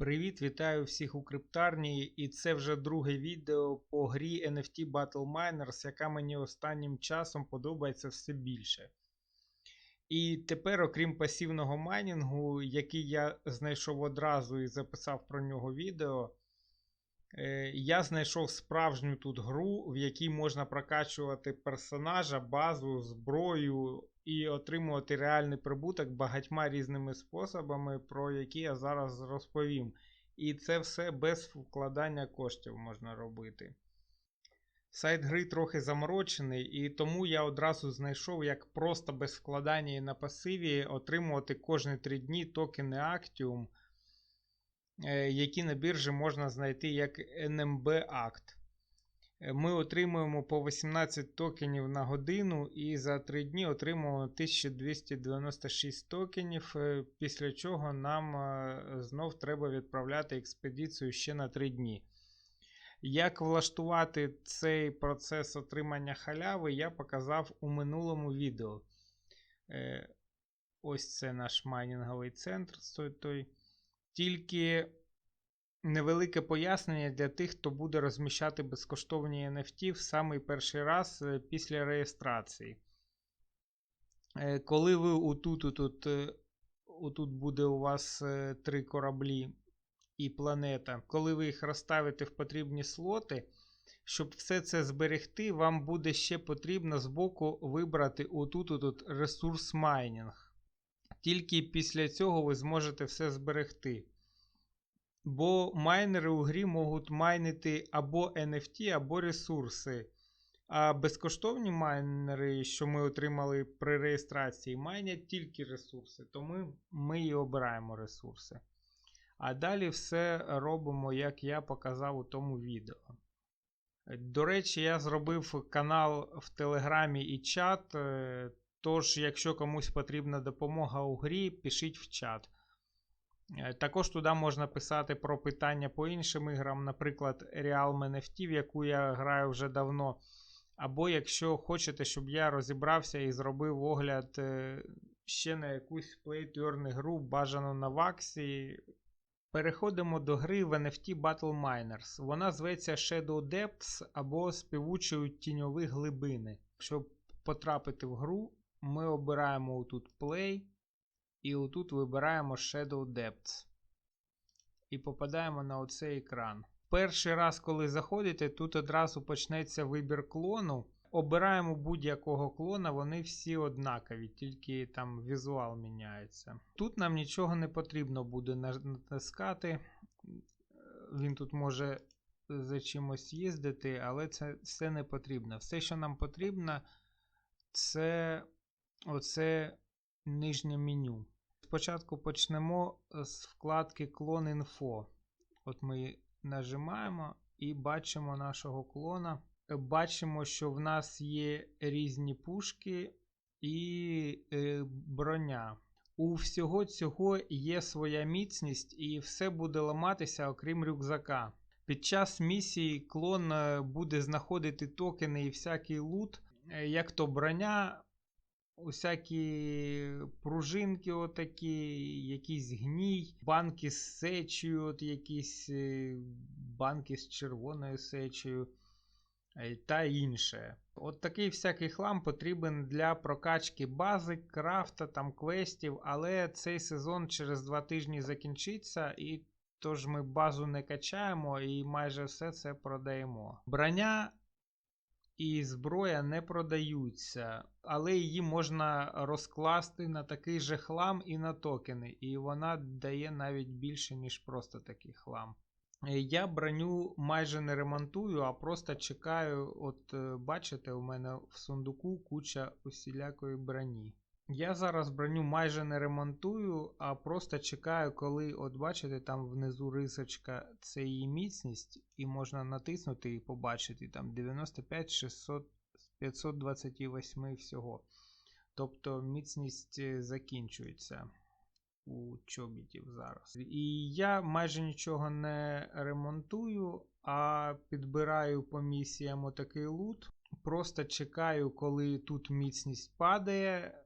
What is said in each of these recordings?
Привіт, вітаю всіх у криптарні, і це вже друге відео по грі NFT Battle Miners, яка мені останнім часом подобається все більше. І тепер, окрім пасивного майнінгу, який я знайшов одразу і записав про нього відео, е, я знайшов справжню тут гру, в якій можна прокачувати персонажа, базу, зброю і отримувати реальний прибуток багатьма різними способами, про які я зараз розповім. І це все без вкладання коштів можна робити. Сайт гри трохи заморочений, і тому я одразу знайшов, як просто без вкладання і на пасиві отримувати кожні 3 дні токени Actium, е, які на біржі можна знайти як NMB Act. Е, Ми отримуємо по 18 токенів на годину і за 3 дні отримуємо 1296 токенів, е, після чого нам е, знов треба відправляти експедицію ще на 3 дні. Як влаштувати цей процес отримання халяви, я показав у минулому відео. Ось це наш майнінговий центр. той. Тільки невелике пояснення для тих, хто буде розміщати безкоштовні NFT в самий перший раз е, після реєстрації. Е, Коли ви отут, отут, е, отут буде у вас три кораблі і планета, коли ви їх розставите в потрібні слоти, щоб все це зберегти, вам буде ще потрібно збоку вибрати отут, отут ресурс майнінг. Тільки після цього ви зможете все зберегти. Бо майнери у грі можуть майнити або NFT, або ресурси. А безкоштовні майнери, що ми отримали при реєстрації, майнять тільки ресурси, тому ми і обираємо ресурси. А далі все робимо, як я показав у тому відео. До речі, я зробив канал в Телеграмі і чат. е, Тож, якщо комусь потрібна допомога у грі, пишіть в чат. Е, Також туди можна писати про питання по іншим іграм, наприклад, Realm NFT, в яку я граю вже давно. Або якщо хочете, щоб я розібрався і зробив огляд е, ще на якусь play to earn гру, бажано на Ваксі. Переходимо до гри в NFT Battle Miners. Вона зветься Shadow Depths або співучою тіньові глибини. Щоб потрапити в гру, ми обираємо тут Play. І отут вибираємо Shadow Depths. І попадаємо на оцей екран. Перший раз, коли заходите, тут одразу почнеться вибір клону. Обираємо будь-якого клона, вони всі однакові, тільки там візуал міняється. Тут нам нічого не потрібно буде натискати. Він тут може за чимось їздити, але це все не потрібно. Все, що нам потрібно, це оце нижнє меню. Спочатку почнемо з вкладки Клон Info. От ми нажимаємо і бачимо нашого клона. Бачимо, що в нас є різні пушки і е, броня. У всього цього є своя міцність, і все буде ламатися, окрім рюкзака. Під час місії клон е, буде знаходити токени і всякий лут, е, як то броня, усякі пружинки, отакі, якийсь гній, банки з сечею, от якісь е, банки з червоною сечею е, та інше. От такий всякий хлам потрібен для прокачки бази, крафта, там квестів, але цей сезон через два тижні закінчиться, і тож ми базу не качаємо і майже все це продаємо. Броня і зброя не продаються, але її можна розкласти на такий же хлам і на токени, і вона дає навіть більше, ніж просто такий хлам. Е, Я броню майже не ремонтую, а просто чекаю. От е, бачите, у мене в сундуку куча усілякої броні. Я зараз броню майже не ремонтую, а просто чекаю, коли, от бачите, там внизу рисочка це її міцність, і можна натиснути і побачити там 95 600 528 всього. Тобто міцність е, закінчується у чобітів зараз. І я майже нічого не ремонтую, а підбираю по місіям отакий лут. Просто чекаю, коли тут міцність падає.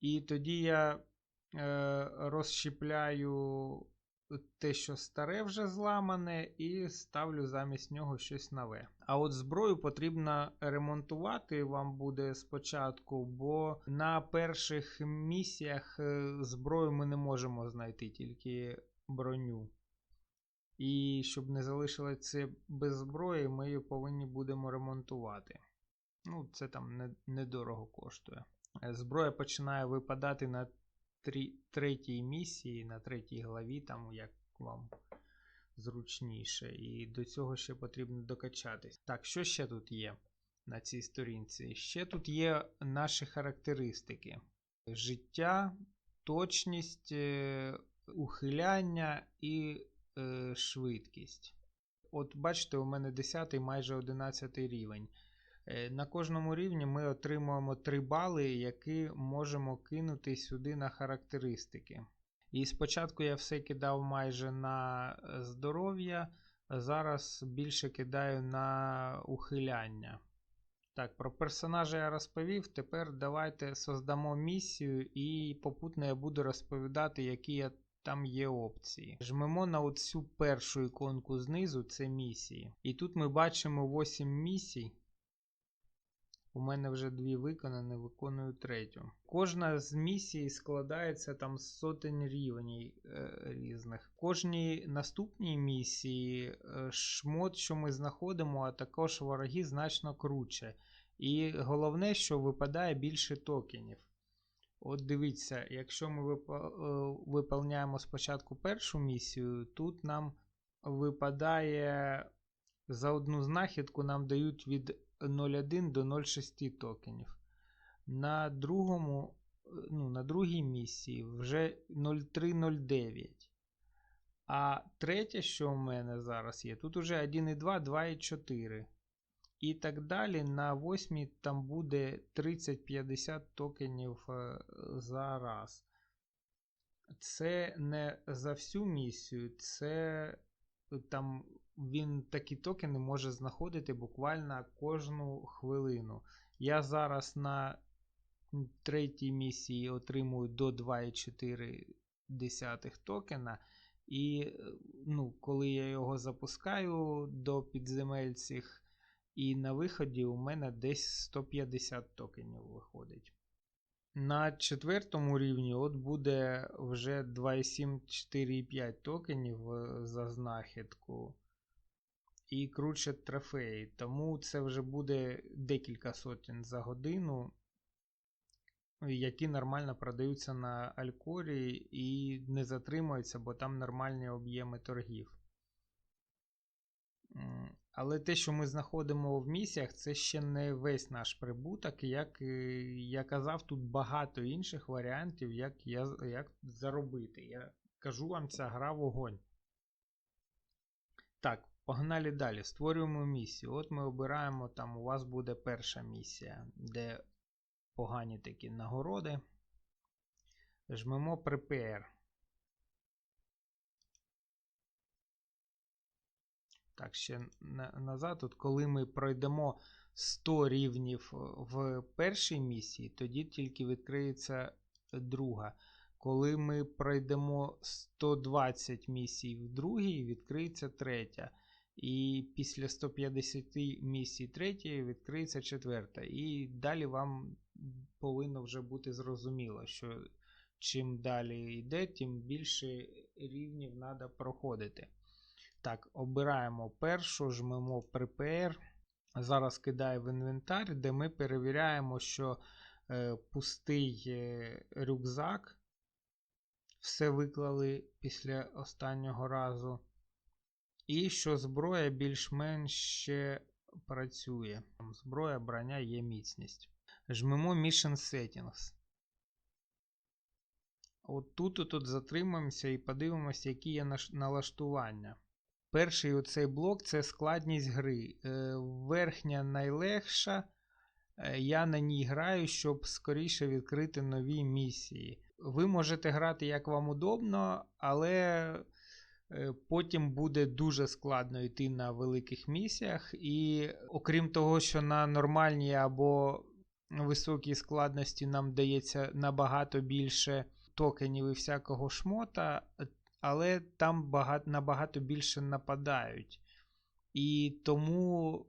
І тоді я е, розщіпляю те, що старе вже зламане, і ставлю замість нього щось нове. А от зброю потрібно ремонтувати вам буде спочатку, бо на перших місіях е, зброю ми не можемо знайти, тільки броню. І щоб не залишилося без зброї, ми її повинні будемо ремонтувати. Ну, це там недорого коштує. Зброя починає випадати на трі, третій місії, на третій главі, там як вам зручніше. І до цього ще потрібно докачатись. Так, що ще тут є на цій сторінці? Ще тут є наші характеристики: життя, точність, е, ухиляння і е, швидкість. От бачите, у мене 10 майже 11 рівень. Е, На кожному рівні ми отримуємо 3 бали, які можемо кинути сюди на характеристики. І спочатку я все кидав майже на е, здоров'я, зараз більше кидаю на ухиляння. Так, про персонажа я розповів. Тепер давайте создамо місію і попутно я буду розповідати, які я там є опції. Жмемо на оцю першу іконку знизу, це місії. І тут ми бачимо 8 місій. У мене вже дві виконані, виконую третю. Кожна з місій складається там з сотень рівнів е, різних. Кожній наступній місії е, шмот, що ми знаходимо, а також вороги значно круче. І головне, що випадає більше токенів. От дивіться, якщо ми е, виповняємо спочатку першу місію, тут нам випадає за одну знахідку нам дають від 0,1 до 0,6 токенів. На другому, ну, на другій місії вже 0,309. А третє, що у мене зараз є, тут уже 1,2, 2,4. І так далі. На восьмій там буде 30-50 токенів е, за раз. Це не за всю місію, це там він такі токени може знаходити буквально кожну хвилину. Я зараз на третій місії отримую до 2,4 токена. І ну, коли я його запускаю до підземель цих, і на виході у мене десь 150 токенів виходить. На четвертому рівні от буде вже 2,7, 4,5 токенів е, за знахідку. І круче трофеї. Тому це вже буде декілька сотень за годину, які нормально продаються на Алькорі і не затримуються, бо там нормальні об'єми торгів. Але те, що ми знаходимо в місіях, це ще не весь наш прибуток. Як е, я казав, тут багато інших варіантів, як, я, як заробити. Я кажу вам, ця гра вогонь. Так, погнали далі. Створюємо місію. От ми обираємо, там у вас буде перша місія, де погані такі нагороди. Жмемо Prepare. Так, ще назад. От коли ми пройдемо 100 рівнів в першій місії, тоді тільки відкриється друга. Коли ми пройдемо 120 місій в другій, відкриється третя. І після 150 місій третьої відкриється четверта. І далі вам повинно вже бути зрозуміло, що чим далі йде, тим більше рівнів треба проходити. Так, обираємо першу, жмемо Prepare. Зараз кидаю в інвентар, де ми перевіряємо, що е, пустий е, рюкзак. Все виклали після останнього разу. І що зброя більш-менш працює. Зброя, броня є міцність. Жмемо Mission Settings. От тут і тут затримаємося і подивимося, які є налаштування. Перший оцей блок це складність гри. Е, верхня найлегша. Е, Я на ній граю, щоб скоріше відкрити нові місії. Ви можете грати як вам удобно, але потім буде дуже складно йти на великих місіях. І окрім того, що на нормальній або високій складності нам дається набагато більше токенів і всякого шмота, але там багато, набагато більше нападають. І тому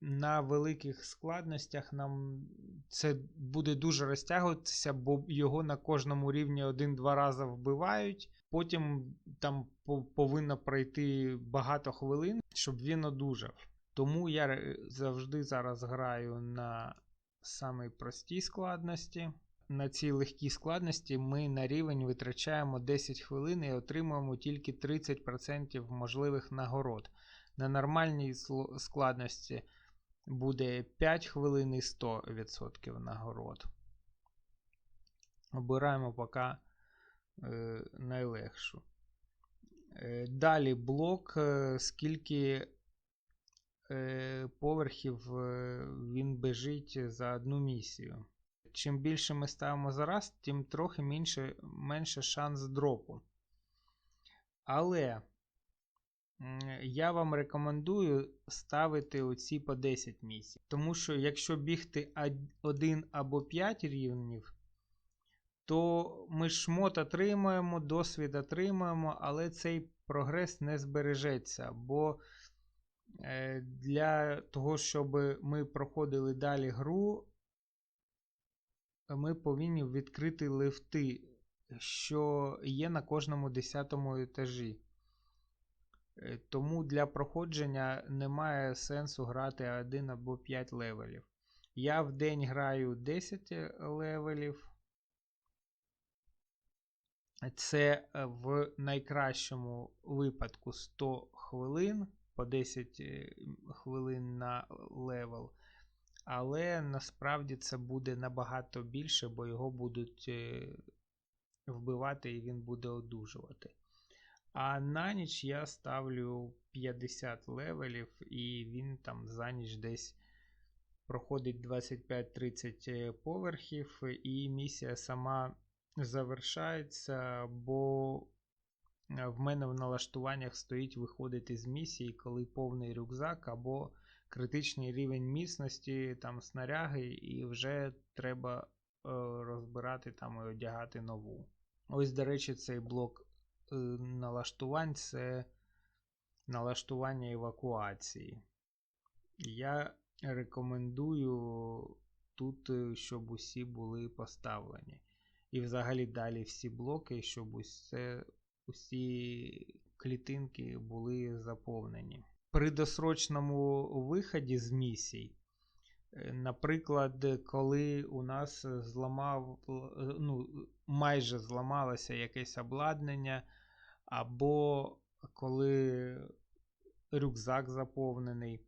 на великих складностях нам це буде дуже розтягуватися, бо його на кожному рівні один-два рази вбивають. Потім там повинно пройти багато хвилин, щоб він одужав. Тому я завжди зараз граю на самій простій складності. На цій легкій складності ми на рівень витрачаємо 10 хвилин і отримуємо тільки 30% можливих нагород. На нормальній складності буде 5 хвилин і 100% нагород. Обираємо поки найлегшу. Е, далі блок, е, скільки е, поверхів е, він біжить за одну місію. Чим більше ми ставимо зараз, тим трохи менше, менше шанс дропу. Але я вам рекомендую ставити оці по 10 місій. Тому що якщо бігти 1 або 5 рівнів, то ми шмот отримаємо, досвід отримаємо, але цей прогрес не збережеться. Бо е, для того, щоб ми проходили далі гру, ми повинні відкрити лифти, що є на кожному 10 етажі. Е, тому для проходження немає сенсу грати 1 або 5 левелів. Я в день граю 10 левелів. Це е, в найкращому випадку 100 хвилин по 10 е, хвилин на левел. Але насправді це буде набагато більше, бо його будуть вбивати і він буде одужувати. А на ніч я ставлю 50 левелів, і він там за ніч десь проходить 25-30 е, поверхів, і місія сама завершається, бо е, в мене в налаштуваннях стоїть виходити з місії, коли повний рюкзак або критичний рівень міцності, там снаряги, і вже треба е, розбирати там і одягати нову. Ось, до речі, цей блок Е, налаштувань це налаштування евакуації. Я рекомендую тут, щоб усі були поставлені. І взагалі далі всі блоки, щоб усе, усі клітинки були заповнені. При досрочному виході з місій Е, наприклад, коли у нас зламав, е, ну, майже зламалося якесь обладнання, або коли рюкзак заповнений,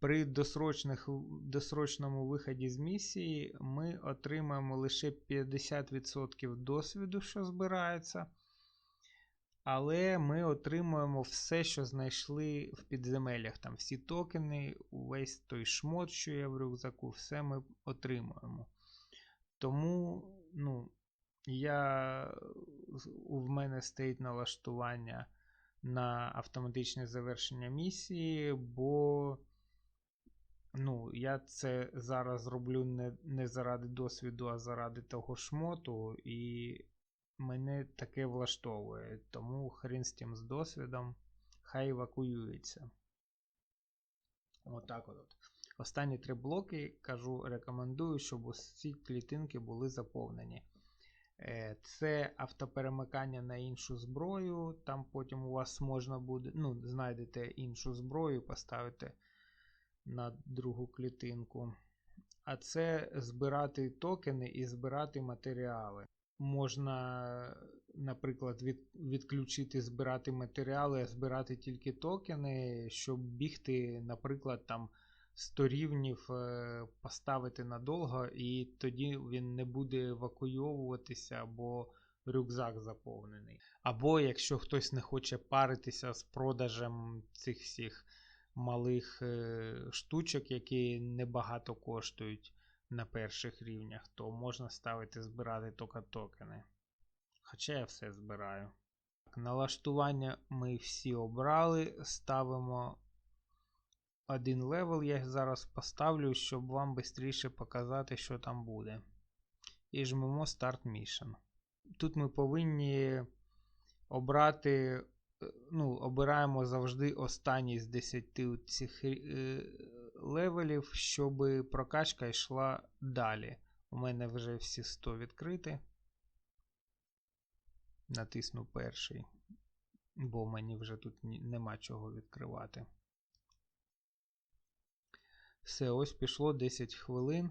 при досрочному виході з місії ми отримаємо лише 50% досвіду, що збирається. Але ми отримуємо все, що знайшли в підземеллях. Там всі токени, увесь той шмот, що є в рюкзаку, все ми отримуємо. Тому, ну, я, в мене стоїть налаштування на автоматичне завершення місії, бо ну, я це зараз роблю не, не заради досвіду, а заради того шмоту. І мене таке влаштовує, тому хрін з тим з досвідом хай евакуюється. Отак от, от. Останні три блоки кажу, рекомендую, щоб усі клітинки були заповнені. Е, це автоперемикання на іншу зброю. Там потім у вас можна буде, ну, знайдете іншу зброю, поставите на другу клітинку. А це збирати токени і збирати матеріали можна, наприклад, від, відключити збирати матеріали, а збирати тільки токени, щоб бігти, наприклад, там 100 рівнів е, поставити надовго, і тоді він не буде евакуйовуватися або рюкзак заповнений. Або якщо хтось не хоче паритися з продажем цих всіх малих е, штучок, які небагато коштують на перших рівнях, то можна ставити збирати тільки токени. Хоча я все збираю. Налаштування ми всі обрали. Ставимо один левел. Я зараз поставлю, щоб вам швидше показати, що там буде. І жмемо Start Mission. Тут ми повинні обрати, ну, обираємо завжди останній з 10 цих е, левелів, щоб прокачка йшла далі. У мене вже всі 100 відкриті. Натисну перший, бо мені вже тут нема чого відкривати. Все, ось пішло 10 хвилин.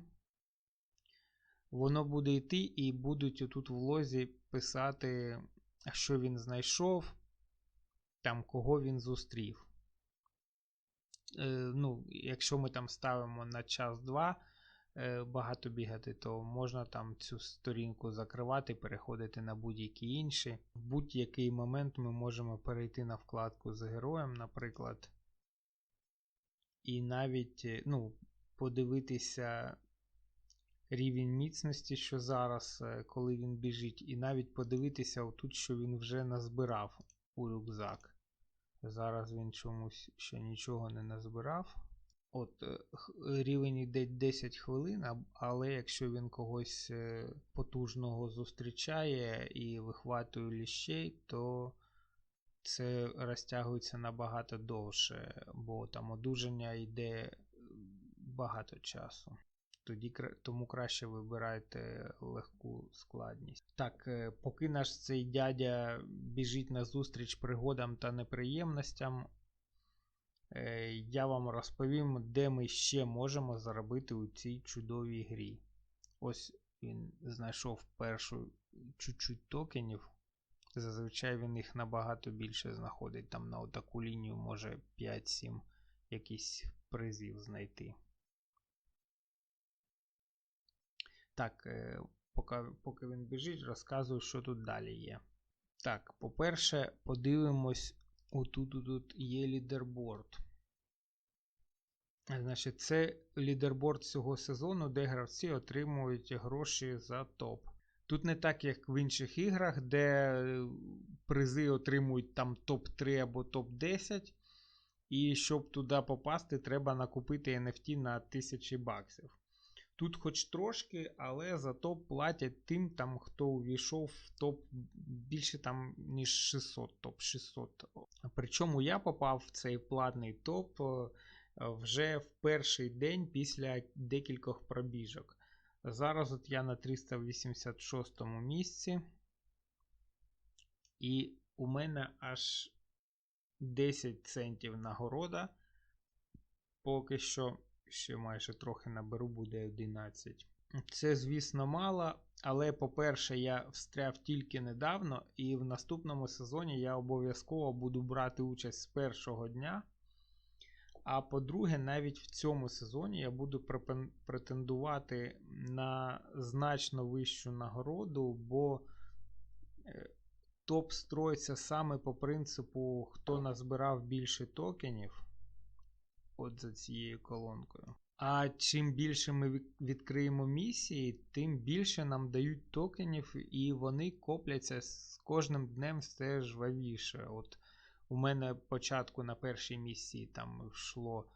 Воно буде йти і будуть отут в лозі писати, що він знайшов, там кого він зустрів. Е, ну, якщо ми там ставимо на час-два е, багато бігати, то можна там цю сторінку закривати, переходити на будь-які інші. В будь-який момент ми можемо перейти на вкладку з героєм, наприклад. І навіть е, ну, подивитися рівень міцності, що зараз, е, коли він біжить, і навіть подивитися отут, що він вже назбирав у рюкзак. Зараз він чомусь ще нічого не назбирав. От е, рівень йде 10 хвилин, але якщо він когось е, потужного зустрічає і вихватує ліщей, то це розтягується набагато довше, бо там одужання йде багато часу. Тоді тому краще вибирайте легку складність. Так, е, поки наш цей дядя біжить на зустріч пригодам та неприємностям, е, я вам розповім, де ми ще можемо заробити у цій чудовій грі. Ось він знайшов першу чуть-чуть токенів. Зазвичай він їх набагато більше знаходить. Там на отаку лінію може 5-7 якісь призів знайти. Так, е, поки, поки він біжить, розказую, що тут далі є. Так, по-перше, подивимось, отут тут є лідерборд. Значить, це лідерборд цього сезону, де гравці отримують гроші за топ. Тут не так, як в інших іграх, де е, призи отримують там топ-3 або топ-10. І щоб туди попасти, треба накупити NFT на 1000 баксів. Тут хоч трошки, але зато платять тим, там, хто увійшов в топ більше там, ніж 600, топ 600. Причому я попав в цей платний топ е, вже в перший день після декількох пробіжок. Зараз от я на 386 місці. І у мене аж 10 центів нагорода. Поки що ще майже трохи наберу, буде 11. Це, звісно, мало, але, по-перше, я встряв тільки недавно, і в наступному сезоні я обов'язково буду брати участь з першого дня. А по-друге, навіть в цьому сезоні я буду претендувати на значно вищу нагороду, бо е, топ строїться саме по принципу, хто назбирав більше токенів. От за цією колонкою. А чим більше ми відкриємо місії, тим більше нам дають токенів, і вони копляться з кожним днем все жвавіше. От у мене початку на першій місії там йшло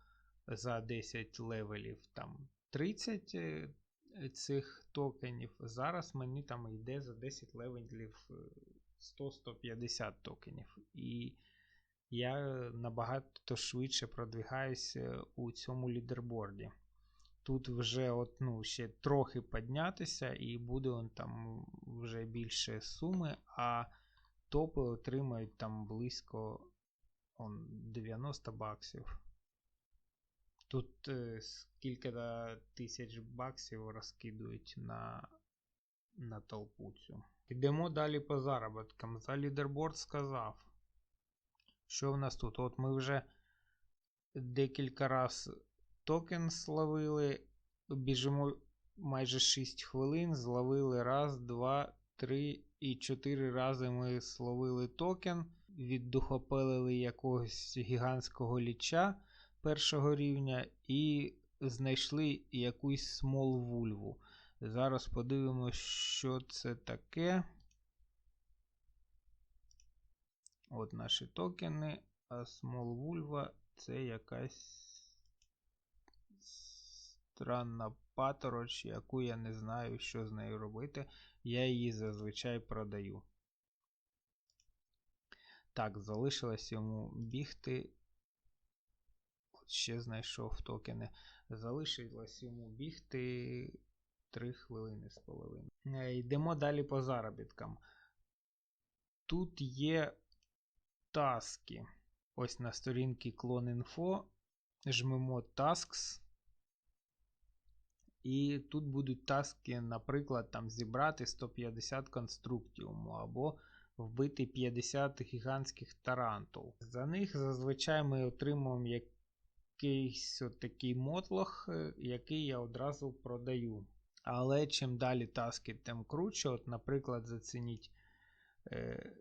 за 10 левелів там 30 е, цих токенів. Зараз мені там йде за 10 левелів е, 100-150 токенів. І я набагато швидше продвигаюся у цьому лідерборді. Тут вже от, ну, ще трохи піднятися, і буде он там вже більше суми, а топи отримають там близько он, 90 баксів. Тут е, скільки тисяч баксів розкидують на, на толпу цю. Йдемо далі по заробіткам. За лідерборд сказав. Що в нас тут? От ми вже декілька раз токен словили, біжимо майже 6 хвилин, зловили раз, два, три і чотири рази ми словили токен, віддухопелили якогось гігантського ліча першого рівня і знайшли якусь смол вульву. Зараз подивимося, що це таке. От наші токени, а Small Vulva це якась странна патороч, яку я не знаю, що з нею робити. Я її зазвичай продаю. Так, залишилось йому бігти. От ще знайшов токени. Залишилось йому бігти 3 хвилини з половиною. Е, Йдемо далі по заробіткам. Тут є таски. Ось на сторінці Clone.info. Жмемо Tasks. І тут будуть таски, наприклад, там зібрати 150 конструктіуму або вбити 50 гігантських тарантул. За них зазвичай ми отримуємо якийсь такий мотлох, е, який я одразу продаю. Але чим далі таски, тим круче. От, Наприклад, зацініть е,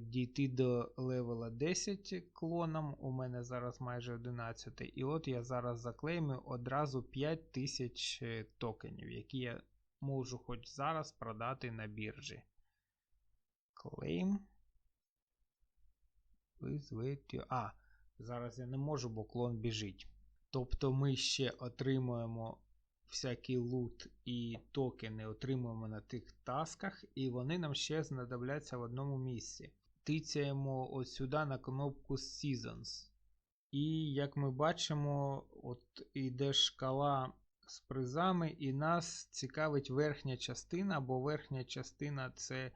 дійти до левела 10 клоном. У мене зараз майже 11. І от я зараз заклеймю одразу 5000 токенів, які я можу хоч зараз продати на біржі. With А, зараз я не можу, бо клон біжить. Тобто ми ще отримуємо всякий лут і токени отримуємо на тих тасках, і вони нам ще знадобляться в одному місці. Тицяємо ось сюди на кнопку Seasons. І як ми бачимо, от йде шкала з призами, і нас цікавить верхня частина, бо верхня частина це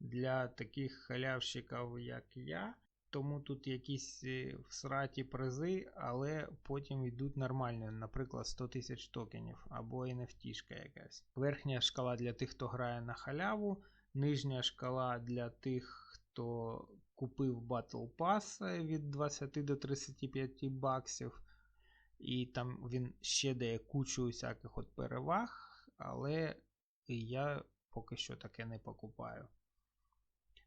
для таких халявщиків, як я. Тому тут якісь е, всраті призи, але потім йдуть нормально, наприклад, 100 тисяч токенів або NFT якась. Верхня шкала для тих, хто грає на халяву, нижня шкала для тих, хто купив Battle Pass від 20 до 35 баксів. І там він ще дає кучу всяких от переваг, але я поки що таке не покупаю.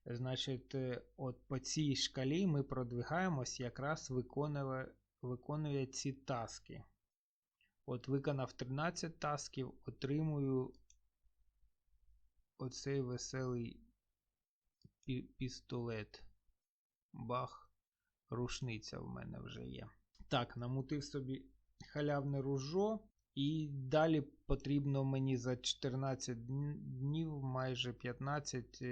Значить, е, от по цій шкалі ми продвигаємось, якраз виконує, виконує ці таски. От виконав 13 тасків, отримую оцей веселий пістолет. Бах, рушниця в мене вже є. Так, намутив собі халявне ружо. І далі потрібно мені за 14 днів, майже 15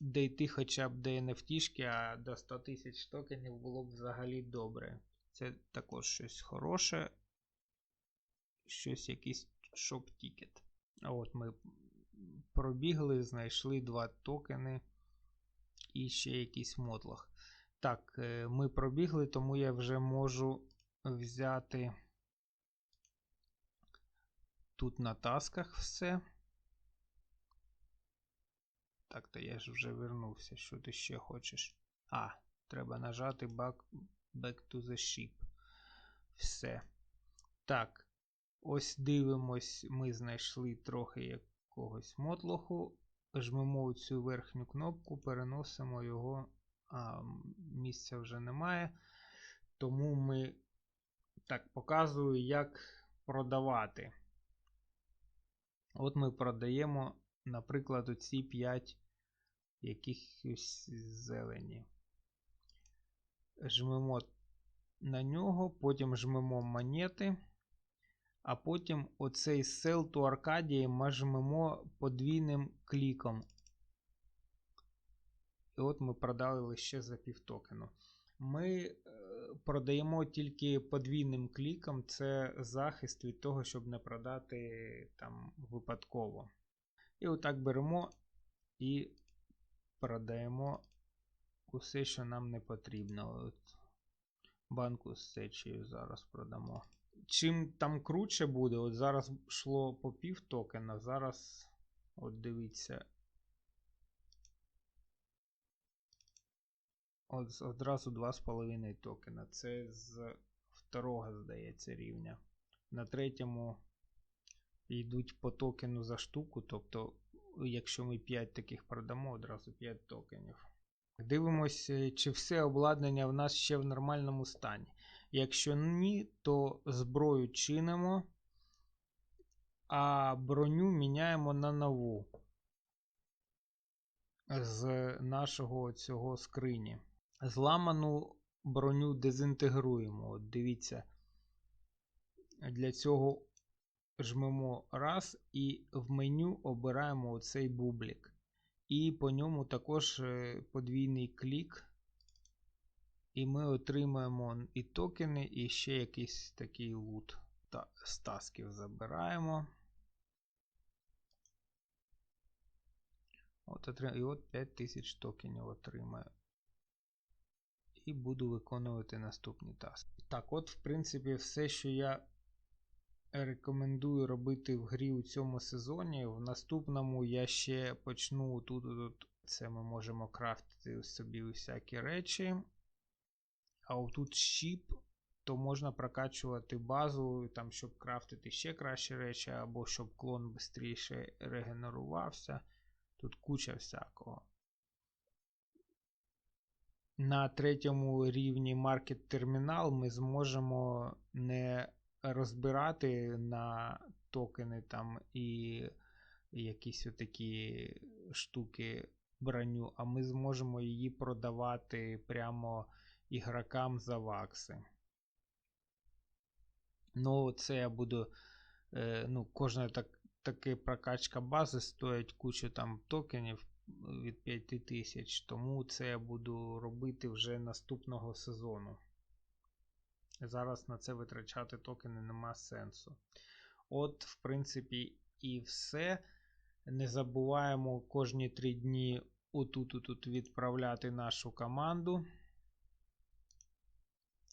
дійти хоча б до NFT, а до 100 тисяч токенів було б взагалі добре. Це також щось хороше. Щось якийсь шоп-тікет. От ми пробігли, знайшли два токени і ще якийсь мотлох. Так, е, ми пробігли, тому я вже можу взяти тут на тасках все. Так, то я ж вже вернувся. Що ти ще хочеш? А, треба нажати back, back to the ship. Все. Так. Ось дивимось, ми знайшли трохи якогось мотлоху. Жмемо цю верхню кнопку, переносимо його. А, Місця вже немає. Тому ми так показую, як продавати. От ми продаємо, наприклад, оці 5 якихось зелені. Жмемо на нього, потім жмемо монети, а потім оцей Sell to Arcadia ми жмемо подвійним кліком. І от ми продали лише за пів токену. Ми е, продаємо тільки подвійним кліком, це захист від того, щоб не продати там випадково. І отак беремо і продаємо усе, що нам не потрібно. От Банку з сечею зараз продамо. Чим там круче буде, от зараз йшло по пів токена, зараз, от дивіться. От одразу 2,5 токена. Це з второго, здається, рівня. На третьому йдуть по токену за штуку, тобто якщо ми 5 таких продамо, одразу 5 токенів. Дивимося, чи все обладнання в нас ще в нормальному стані. Якщо ні, то зброю чинимо, а броню міняємо на нову з нашого цього скрині. Зламану броню дезінтегруємо. От Дивіться, для цього жмемо раз і в меню обираємо оцей бублік. І по ньому також е, подвійний клік. І ми отримаємо і токени, і ще якийсь такий лут. Та, з тасків забираємо. От, отрим- і от 5000 токенів отримаю. І буду виконувати наступні таски. Так, от, в принципі, все, що я рекомендую робити в грі у цьому сезоні. В наступному я ще почну тут. це ми можемо крафтити собі всякі речі. А отут щіп, то можна прокачувати базу, там, щоб крафтити ще кращі речі, або щоб клон швидше регенерувався. Тут куча всякого. На третьому рівні Market Terminal ми зможемо не розбирати на токени там і якісь отакі штуки броню, а ми зможемо її продавати прямо ігрокам за вакси. Ну, це я буду. Е, ну, кожна так, таки прокачка бази стоїть кучу там токенів від 5000, тому це я буду робити вже наступного сезону. Зараз на це витрачати токени нема сенсу. От, в принципі, і все. Не забуваємо кожні 3 дні отут отут відправляти нашу команду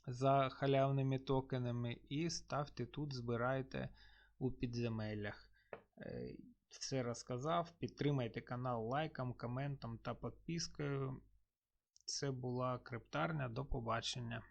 за халявними токенами. І ставте тут, збирайте у підземеллях. Е, Все розказав. Підтримайте канал лайком, коментом та підпискою. Це була криптарня. До побачення.